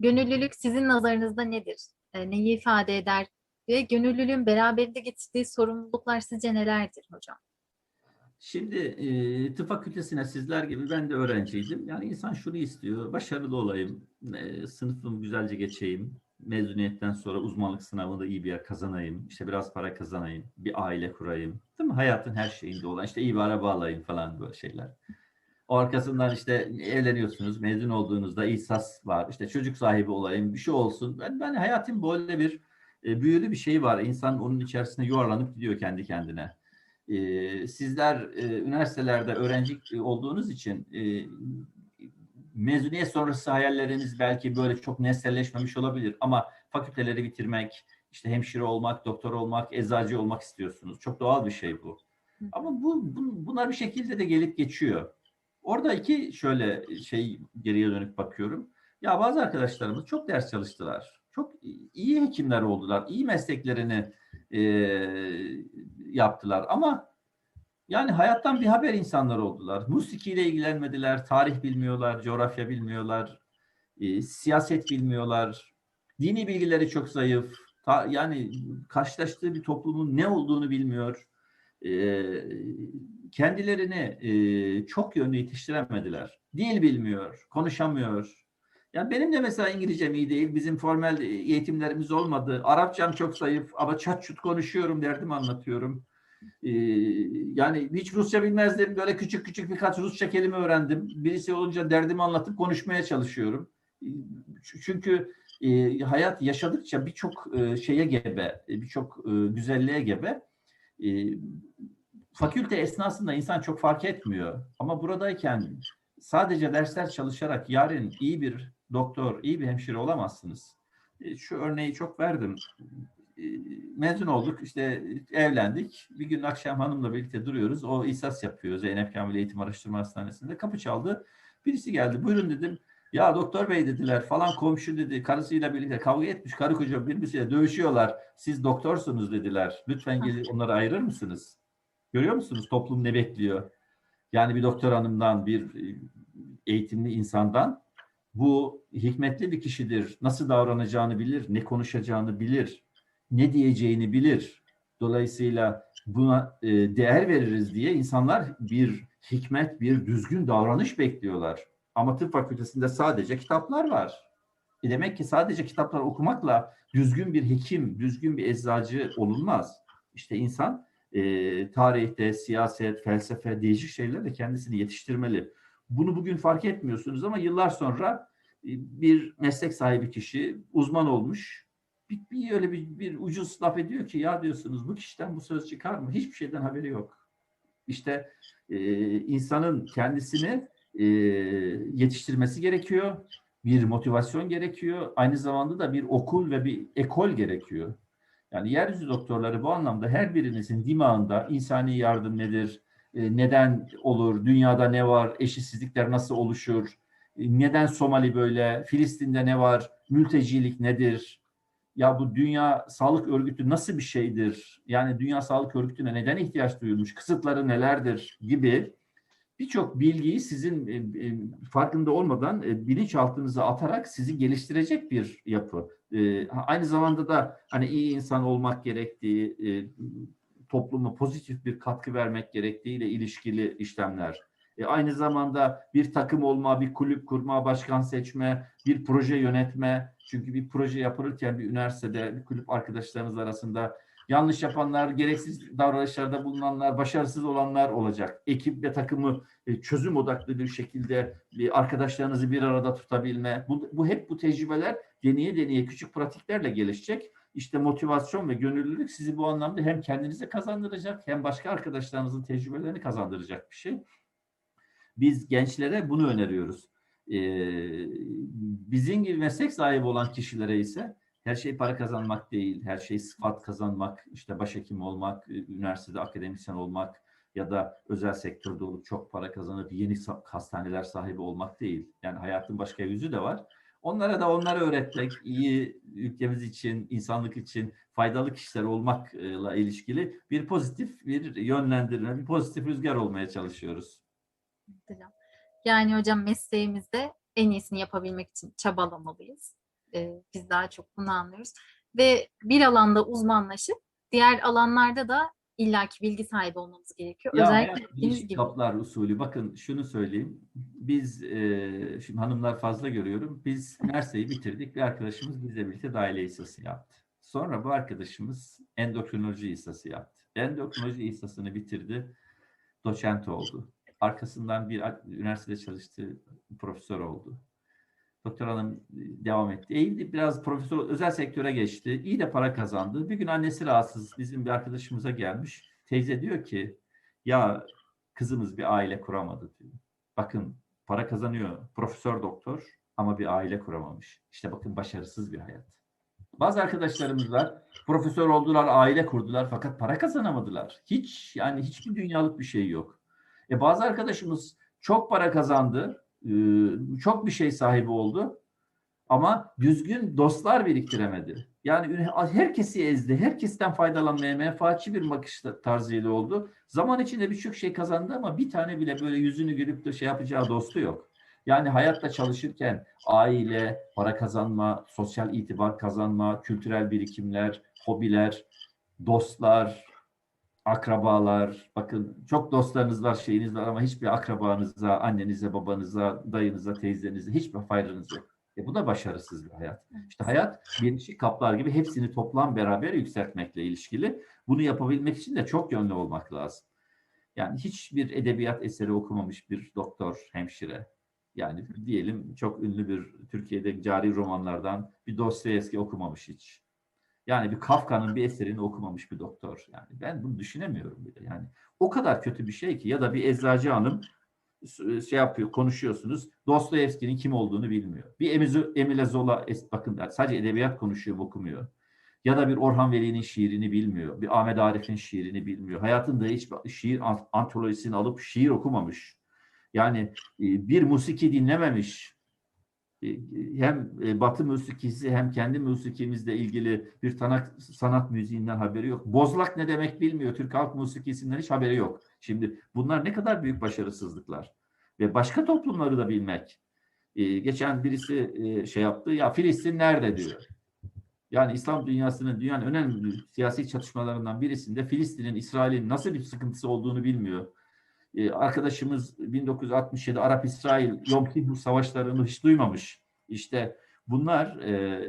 Gönüllülük sizin nazarınızda nedir? E, neyi ifade eder? Ve gönüllülüğün beraberinde getirdiği sorumluluklar sizce nelerdir hocam? Şimdi e, tıp fakültesine sizler gibi ben de öğrenciydim. Yani insan şunu istiyor, başarılı olayım, e, sınıfımı güzelce geçeyim, mezuniyetten sonra uzmanlık sınavında iyi bir yer kazanayım, işte biraz para kazanayım, bir aile kurayım. Değil mi? Hayatın her şeyinde olan, işte iyi bir araba alayım falan böyle şeyler. Arkasından işte evleniyorsunuz, mezun olduğunuzda ihsas var, işte çocuk sahibi olayım, bir şey olsun. Ben, ben hayatım böyle bir e, büyülü bir şey var. İnsan onun içerisinde yuvarlanıp gidiyor kendi kendine. E, sizler e, üniversitelerde öğrenci olduğunuz için e, mezuniyet sonrası hayalleriniz belki böyle çok nesnelleşmemiş olabilir ama fakülteleri bitirmek, işte hemşire olmak, doktor olmak, eczacı olmak istiyorsunuz. Çok doğal bir şey bu. Ama bu, bu bunlar bir şekilde de gelip geçiyor. Orada iki şöyle şey geriye dönüp bakıyorum. Ya bazı arkadaşlarımız çok ders çalıştılar. Çok iyi hekimler oldular. iyi mesleklerini e, yaptılar ama yani hayattan bir haber insanlar oldular. Musikiyle ilgilenmediler, tarih bilmiyorlar, coğrafya bilmiyorlar, e, siyaset bilmiyorlar, dini bilgileri çok zayıf. Ta, yani karşılaştığı bir toplumun ne olduğunu bilmiyor. E, kendilerini e, çok yönlü yetiştiremediler. Dil bilmiyor, konuşamıyor. Yani benim de mesela İngilizcem iyi değil. Bizim formal eğitimlerimiz olmadı. Arapçam çok zayıf ama çat çut konuşuyorum, derdimi anlatıyorum. Ee, yani hiç Rusça bilmezdim. Böyle küçük küçük birkaç Rusça kelime öğrendim. Birisi olunca derdimi anlatıp konuşmaya çalışıyorum. Çünkü e, hayat yaşadıkça birçok e, şeye gebe, birçok e, güzelliğe gebe. E, fakülte esnasında insan çok fark etmiyor. Ama buradayken sadece dersler çalışarak yarın iyi bir doktor, iyi bir hemşire olamazsınız. E, Şu örneği çok verdim. E, Mezun olduk, işte evlendik. Bir gün akşam hanımla birlikte duruyoruz. O ihsas yapıyor Zeynep Kamil Eğitim Araştırma Hastanesi'nde. Kapı çaldı. Birisi geldi. Buyurun dedim. Ya doktor bey dediler falan komşu dedi. Karısıyla birlikte kavga etmiş. Karı koca birbirisiyle dövüşüyorlar. Siz doktorsunuz dediler. Lütfen gelin onları ayırır mısınız? Görüyor musunuz toplum ne bekliyor? Yani bir doktor hanımdan, bir e, eğitimli insandan bu hikmetli bir kişidir. Nasıl davranacağını bilir, ne konuşacağını bilir, ne diyeceğini bilir. Dolayısıyla buna e, değer veririz diye insanlar bir hikmet, bir düzgün davranış bekliyorlar. Ama tıp fakültesinde sadece kitaplar var. E demek ki sadece kitaplar okumakla düzgün bir hekim, düzgün bir eczacı olunmaz. İşte insan e, tarihte, siyaset, felsefe, değişik şeylerle kendisini yetiştirmeli. Bunu bugün fark etmiyorsunuz ama yıllar sonra bir meslek sahibi kişi uzman olmuş. Bir, bir öyle bir, bir ucuz laf ediyor ki ya diyorsunuz bu kişiden bu söz çıkar mı? Hiçbir şeyden haberi yok. İşte e, insanın kendisini e, yetiştirmesi gerekiyor. Bir motivasyon gerekiyor. Aynı zamanda da bir okul ve bir ekol gerekiyor. Yani yeryüzü doktorları bu anlamda her birinizin dimağında insani yardım nedir, e, neden olur, dünyada ne var, eşitsizlikler nasıl oluşur, e, neden Somali böyle, Filistin'de ne var, mültecilik nedir, ya bu Dünya Sağlık Örgütü nasıl bir şeydir, yani Dünya Sağlık Örgütü'ne neden ihtiyaç duyulmuş, kısıtları nelerdir? Gibi birçok bilgiyi sizin e, e, farkında olmadan e, bilinçaltınıza atarak sizi geliştirecek bir yapı. E, aynı zamanda da hani iyi insan olmak gerektiği, e, topluma pozitif bir katkı vermek gerektiğiyle ilişkili işlemler. E, aynı zamanda bir takım olma, bir kulüp kurma, başkan seçme, bir proje yönetme. Çünkü bir proje yapılırken bir üniversitede, bir kulüp arkadaşlarınız arasında yanlış yapanlar, gereksiz davranışlarda bulunanlar, başarısız olanlar olacak. Ekip ve takımı e, çözüm odaklı bir şekilde arkadaşlarınızı bir arada tutabilme. Bu, bu hep bu tecrübeler deneye deneye küçük pratiklerle gelişecek. İşte motivasyon ve gönüllülük sizi bu anlamda hem kendinize kazandıracak hem başka arkadaşlarınızın tecrübelerini kazandıracak bir şey. Biz gençlere bunu öneriyoruz. Ee, bizim gibi meslek sahibi olan kişilere ise her şey para kazanmak değil, her şey sıfat kazanmak, işte başhekim olmak, üniversitede akademisyen olmak ya da özel sektörde olup çok para kazanıp yeni hastaneler sahibi olmak değil. Yani hayatın başka yüzü de var. Onlara da onları öğretmek, iyi ülkemiz için, insanlık için faydalı kişiler olmakla ilişkili bir pozitif bir yönlendirme, bir pozitif rüzgar olmaya çalışıyoruz. Yani hocam mesleğimizde en iyisini yapabilmek için çabalamalıyız. E, biz daha çok bunu anlıyoruz. Ve bir alanda uzmanlaşıp diğer alanlarda da illaki bilgi sahibi olmamız gerekiyor. Ya Özellikle dediğiniz gibi. kaplar usulü. Bakın şunu söyleyeyim. Biz e, şimdi hanımlar fazla görüyorum. Biz üniversiteyi bitirdik. Bir arkadaşımız bizle birlikte dahiliye hissası yaptı. Sonra bu arkadaşımız endokrinoloji hissası yaptı. Endokrinoloji hissasını bitirdi. Doçent oldu. Arkasından bir üniversitede çalıştı. Profesör oldu. Doktor hanım devam etti. Eğildi biraz profesör özel sektöre geçti. İyi de para kazandı. Bir gün annesi rahatsız. Bizim bir arkadaşımıza gelmiş. Teyze diyor ki ya kızımız bir aile kuramadı diyor. Bakın para kazanıyor. Profesör doktor ama bir aile kuramamış. İşte bakın başarısız bir hayat. Bazı arkadaşlarımız var. Profesör oldular, aile kurdular fakat para kazanamadılar. Hiç yani hiçbir dünyalık bir şey yok. E bazı arkadaşımız çok para kazandı, e, çok bir şey sahibi oldu ama düzgün dostlar biriktiremedi. Yani herkesi ezdi, herkesten faydalanmaya menfaatçi bir bakış tarzıyla oldu. Zaman içinde birçok şey kazandı ama bir tane bile böyle yüzünü gülüp de şey yapacağı dostu yok. Yani hayatta çalışırken aile, para kazanma, sosyal itibar kazanma, kültürel birikimler, hobiler, dostlar, akrabalar. Bakın çok dostlarınız var, şeyiniz var ama hiçbir akrabanıza, annenize, babanıza, dayınıza, teyzenize hiçbir faydanız yok. E bu da başarısız bir hayat. İşte hayat birleşik kaplar gibi hepsini toplam beraber yükseltmekle ilişkili. Bunu yapabilmek için de çok yönlü olmak lazım. Yani hiçbir edebiyat eseri okumamış bir doktor, hemşire. Yani diyelim çok ünlü bir Türkiye'de cari romanlardan bir Dostoyevski okumamış hiç. Yani bir Kafka'nın bir eserini okumamış bir doktor. Yani ben bunu düşünemiyorum bile. Yani o kadar kötü bir şey ki ya da bir eczacı hanım şey yapıyor, konuşuyorsunuz. Dostoyevski'nin kim olduğunu bilmiyor. Bir Emile Zola, bakın sadece edebiyat konuşuyor, okumuyor. Ya da bir Orhan Veli'nin şiirini bilmiyor. Bir Ahmet Arif'in şiirini bilmiyor. Hayatında hiç şiir ant- antolojisini alıp şiir okumamış. Yani e, bir musiki dinlememiş. E, Hem e, Batı musikisi hem kendi musikimizle ilgili bir sanat, sanat müziğinden haberi yok. Bozlak ne demek bilmiyor. Türk halk musikisinden hiç haberi yok. Şimdi bunlar ne kadar büyük başarısızlıklar. Ve başka toplumları da bilmek. E, geçen birisi e, şey yaptı. Ya Filistin nerede diyor. Yani İslam dünyasının dünyanın önemli siyasi çatışmalarından birisinde Filistin'in, İsrail'in nasıl bir sıkıntısı olduğunu bilmiyor. Ee, arkadaşımız 1967 Arap-İsrail Yom Kippur savaşlarını hiç duymamış. İşte bunlar e,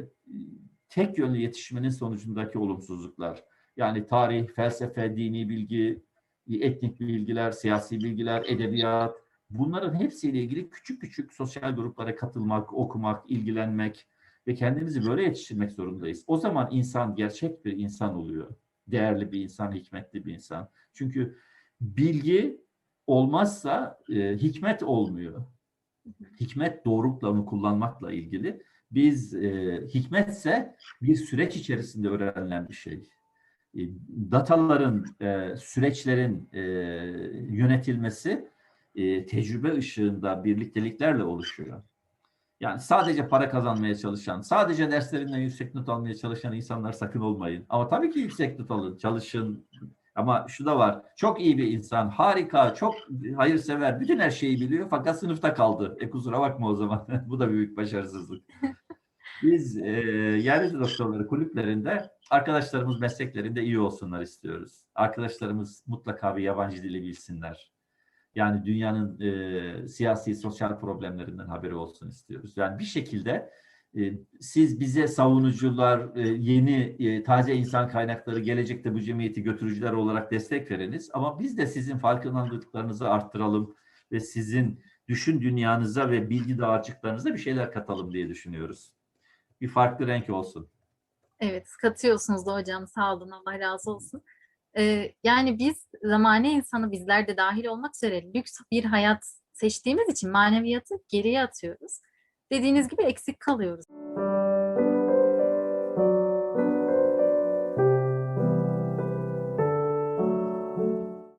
tek yönlü yetişmenin sonucundaki olumsuzluklar. Yani tarih, felsefe, dini bilgi, etnik bilgiler, siyasi bilgiler, edebiyat bunların hepsiyle ilgili küçük küçük sosyal gruplara katılmak, okumak, ilgilenmek ve kendimizi böyle yetiştirmek zorundayız. O zaman insan gerçek bir insan oluyor. Değerli bir insan, hikmetli bir insan. Çünkü bilgi olmazsa e, hikmet olmuyor. Hikmet doğrulukla onu kullanmakla ilgili. Biz e, hikmetse bir süreç içerisinde öğrenilen bir şey. E, dataların, e, süreçlerin e, yönetilmesi e, tecrübe ışığında birlikteliklerle oluşuyor. Yani sadece para kazanmaya çalışan, sadece derslerinden yüksek not almaya çalışan insanlar sakın olmayın. Ama tabii ki yüksek not alın, çalışın. Ama şu da var, çok iyi bir insan, harika, çok hayırsever, bütün her şeyi biliyor fakat sınıfta kaldı. E kusura bakma o zaman, bu da büyük başarısızlık. Biz e, yeryüzü doktorları kulüplerinde arkadaşlarımız mesleklerinde iyi olsunlar istiyoruz. Arkadaşlarımız mutlaka bir yabancı dili bilsinler. Yani dünyanın e, siyasi, sosyal problemlerinden haberi olsun istiyoruz. Yani bir şekilde siz bize savunucular, e, yeni, e, taze insan kaynakları, gelecekte bu cemiyeti götürücüler olarak destek veriniz. Ama biz de sizin farkındalıklarınızı arttıralım ve sizin düşün dünyanıza ve bilgi dağarcıklarınıza bir şeyler katalım diye düşünüyoruz. Bir farklı renk olsun. Evet, katıyorsunuz da hocam. Sağ olun, Allah razı olsun. Ee, yani biz zamane insanı bizler de dahil olmak üzere lüks bir hayat seçtiğimiz için maneviyatı geriye atıyoruz. Dediğiniz gibi eksik kalıyoruz.